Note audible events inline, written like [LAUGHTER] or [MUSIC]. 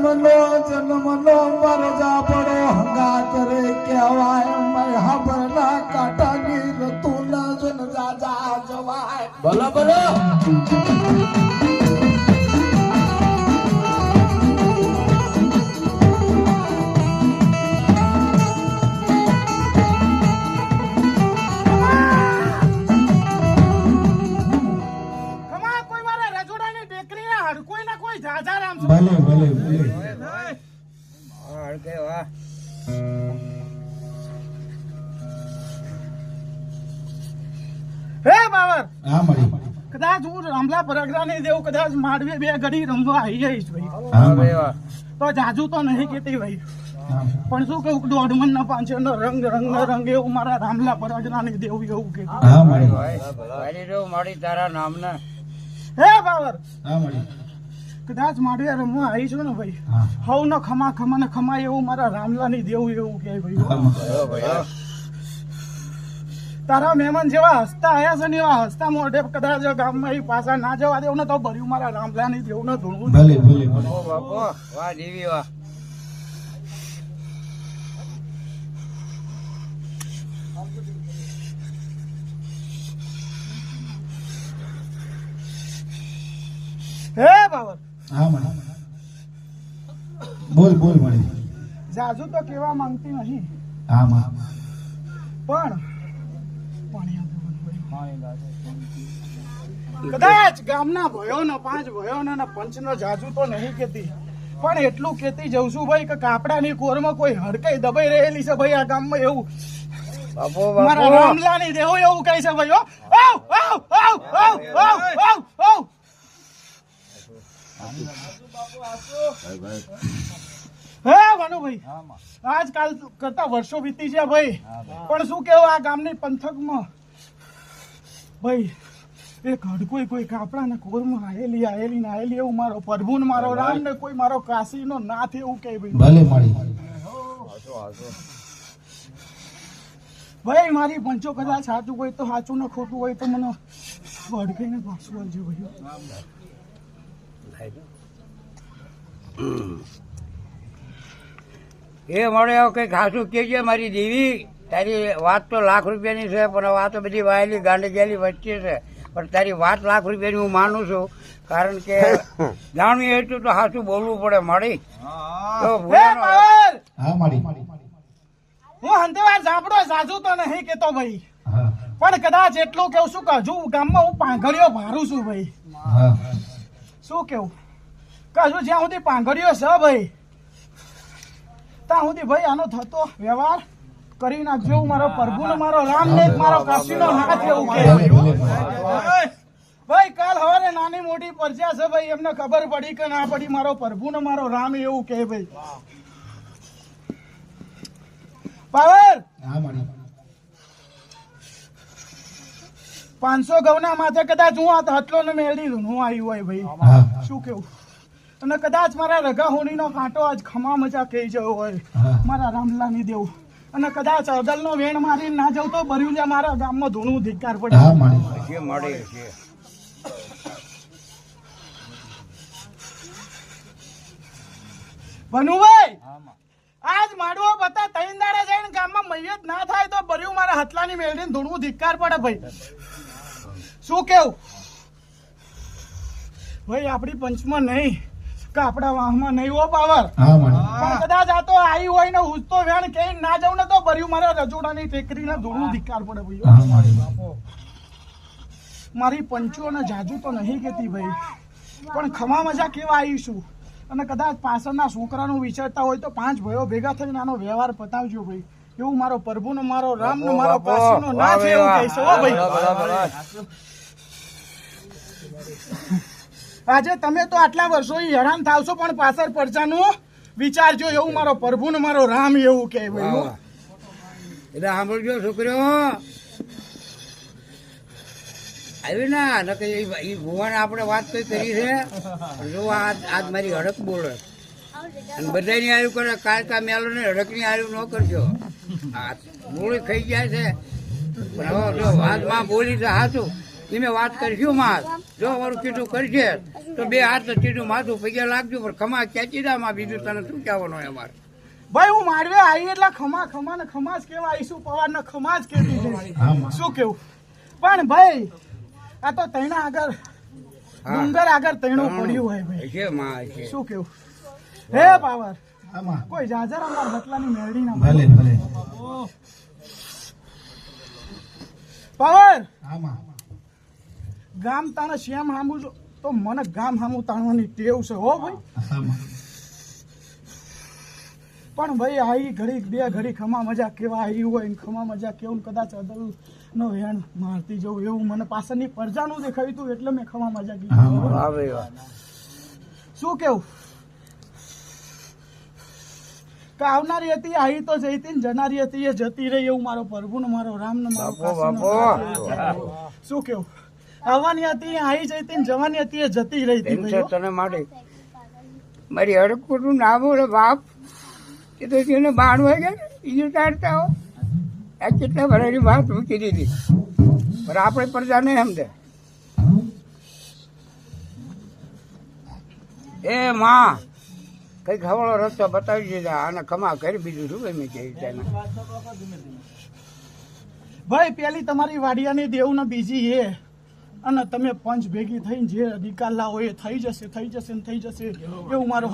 જન્મનો જન્મનો મરજા પડો, હંગાત રે કહેવાય. મેં હાબરના કાંટાની તું ન જન જાજા જવાય. બોલો બોલો. હળકે વાહ હે બાવર હા મળી કદાચ હું રામલા પરગડાની દેવ કદાચ માંડવે બે ઘડી રમવા આવી જઈશ ભાઈ હા તો જાજુ તો નહીં કેતી ભાઈ પણ શું કહું દોઢમન ના પાંચેનો રંગ રંગ નો રંગ એવું મારા રામલા પરગડાની દેવ એવું કે હા મારી તારા નામના હે બાબર હા મળી કદાચ માંડવે રમવા આવી છું ને ભાઈ. હવ ન ખમા ખમા ને ખમા એવું મારા રામલાની દેવું એવું કે ભાઈ. હા તારા મહેમાન જેવા હસતા આયા છે ને એવા હસતા મોઢે કદાચ ગામમાં માં પાછા ના જવા દેવું ને તો ભર્યું મારા રામલાની દેવું ને ધૂણવું ભલે ભલે ભલે. ઓ બાપો વાહ દેવી વાહ. હે બાવર હા મળી બોલ બોલ મળી. જાજુ તો કેવા માંગતી નહીં હા માં. પણ. કદાચ ગામના ભયો ને પાંચ ભયો ને પંચનો જાજુ તો નહીં કેતી પણ એટલું કેતી જઉં છું ભાઈ કે કાપડાની કોરમાં કોઈ હડકાઈ દબાઈ રહેલી છે ભાઈ આ ગામમાં એવું. બાપો મારા રામલાની દેવું એવું કઈ છે ભાઈ ઓ ઓ ઓ ઓ ઓ ઓ ઓ આજકાલ કરતા વર્ષો વીતી છે ભાઈ. પણ શું કેવું આ ગામની પંથકમાં ભાઈ એક હડકોઈ કોઈ કાપડા ને કોરમાં આયેલી આયેલી ને આયેલી એવું મારો પ્રભુ મારો રામ ને કોઈ મારો કાશી નો નાથ એવું કે ભાઈ. ભલે મળી ભાઈ મારી પંચો કદાચ સાચું હોય તો સાચું ને ખોટું હોય તો મને ભડકીને પાછું આવજો ભાઈ. એ મળે કઈ ખાસું કેજે મારી દેવી? તારી વાત તો લાખ રૂપિયાની છે પણ વાત તો બધી વાયેલી ગાંડી ગયેલી વચ્ચે છે. પણ તારી વાત લાખ રૂપિયાની હું માનું છું. કારણ કે [COUGHS] જાણવી એટલું તો સાચું બોલવું પડે મળી તો હે. મળી હું હંતેવાર સાંભળો સાચું તો નહીં કેતો ભાઈ. પણ કદાચ એટલું કેવું શું કહું ગામમાં હું પાંઘડીઓ ભારું છું ભાઈ. હા. શું કેવું? કશું જ્યાં સુધી પાંઘડીઓ છે ભાઈ? ત્યાં સુધી ભાઈ આનો થતો વ્યવહાર કરી નાખજો મારો પ્રભુ ને મારો રામ ને મારો મારો કાશીનો હાથ એવું કે ભાઈ, કાલ હવારે નાની મોટી પરચા છે ભાઈ, એમને ખબર પડી કે ના પડી મારો પ્રભુ ને મારો રામ એવું કે ભાઈ. પાવર! પાંચસો ઘઉંના માથે કદાચ હું આ હટલો ને મેળવી હું આવ્યું હોય ભાઈ. હા શું કેવું? અને કદાચ મારા રગા હોણીનો કાંટો આજ ખમા મજા કહી ગયો હોય. મારા રામલાની દેવું. અને કદાચ અદલનો વેણ મારીને ના જાઉં તો ભર્યું છે મારા ગામમાં ધૂણું ધિક્કાર પડે. ભનુભાઈ આજ માડવો બતા તૈન દાડા જઈને ગામમાં મૈયત ના થાય તો ભર્યું મારા હતલાની મેળવીને ધૂણું ધિક્કાર પડે ભાઈ. શું કેવું? ભાઈ આપણી પંચમાં નહીં કે આપણા વાહમાં નહીં હો પાવર. પણ કદાચ આ તો આવી હોય ને હું તો વેણ કે ના જાઉં ને તો ભર્યું મારા રજોડાની ટેકરીને ધોળું ધિકાર પડે ભાઈ હા. મારી પંચો ને જાજુ તો નહીં કેતી ભાઈ. પણ ખમા મજા કેવા આવીશું? અને કદાચ પાછળના છોકરાનું વિચારતા હોય તો પાંચ ભાઈઓ ભેગા થઈને આનો વ્યવહાર પતાવજો ભાઈ. એવું મારો પ્રભુ નો મારો રામ નો મારો કાશીનો ના છે એવું કહીશ ભાઈ. ભાઈ આજે તમે તો આટલા વર્ષો હેરાન થાવશો, પણ પાછળ પરચાનું વિચારજો એવું મારો પ્રભુ ને મારો રામ એવું કે એટલે સાંભળજો છોકરીઓ. આવી ના એ- એ આપણે વાત કઈ કરી છે? જો આજ મારી હડક બોલે. અને બધાની આયુ કરે, કાલ કા મેલો ને હડકની આયુ ન કરજો. મૂળી ખાઈ જાય છે. પણ હવે જો વાતમાં બોલી તો સાચું એને વાત કરશું માં જો અમારું કીધું કરશે તો બે હાથ સીધું માથું પગે લાગજો પણ ખમા ખેંચી દા માં બીજું તને શું કહેવાનું હોય અમારે? ભાઈ હું મારવે આવી એટલે ખમા ખમા ને ખમા જ કેવા આવીશું. પવાર ને ખમા જ કેતી જઈશ. શું કેવું? પણ ભાઈ આ તો તૈણા આગળ ડુંગર આગળ તૈણું પડ્યું હોય ભાઈ. છે માં છે શું કેવું? હે પાવર. આમાં કોઈ જાજર અમાર હટલાની મેળડી ના ભલે ભલે. પાવર. આમાં ગામ તાણે શ્યામ હામું છો? તો મને ગામ હામું તાણવાની ટેવ છે હો ભાઈ. પણ ભાઈ આવી ઘડી બે ઘડી ખમા મજા કેવા આવી હોય ખમા મજા કેવું કદાચ અદલ નો વેણ મારતી જવું એવું મને પાછળની પરજાનું દેખાયું હતું એટલે મેં ખમા મજા કીધું. શું કેવું? આવનારી હતી આવી તો જઈ હતી જનારી હતી એ જતી રહી એવું મારો પ્રભુ ને મારો રામ ને મારો શું કેવું? આવવાની હતી આવી જઈ હતી જવાની હતી એ જતી જ રહી હતી તને માટે. મારી હડકું નામ બોલે બાપ એ તો એને બાણ વાગે બીજું કાઢતા હો. આ કેટલા ભરાની વાત મૂકી દીધી. પણ આપણે પ્રજા નહીં સમજે. એ માં કઈ ખવડો રસ્તો બતાવી દીધા આને ખમા કરી બીજું શું એમ કે ભાઈ પેલી તમારી વાડિયાની દેવું ને બીજી એ અને તમે પંચ ભેગી થઈને જે નિકાલ લાવો એ થઈ જશે થઈ જશે ને થઈ જશે એવું મારો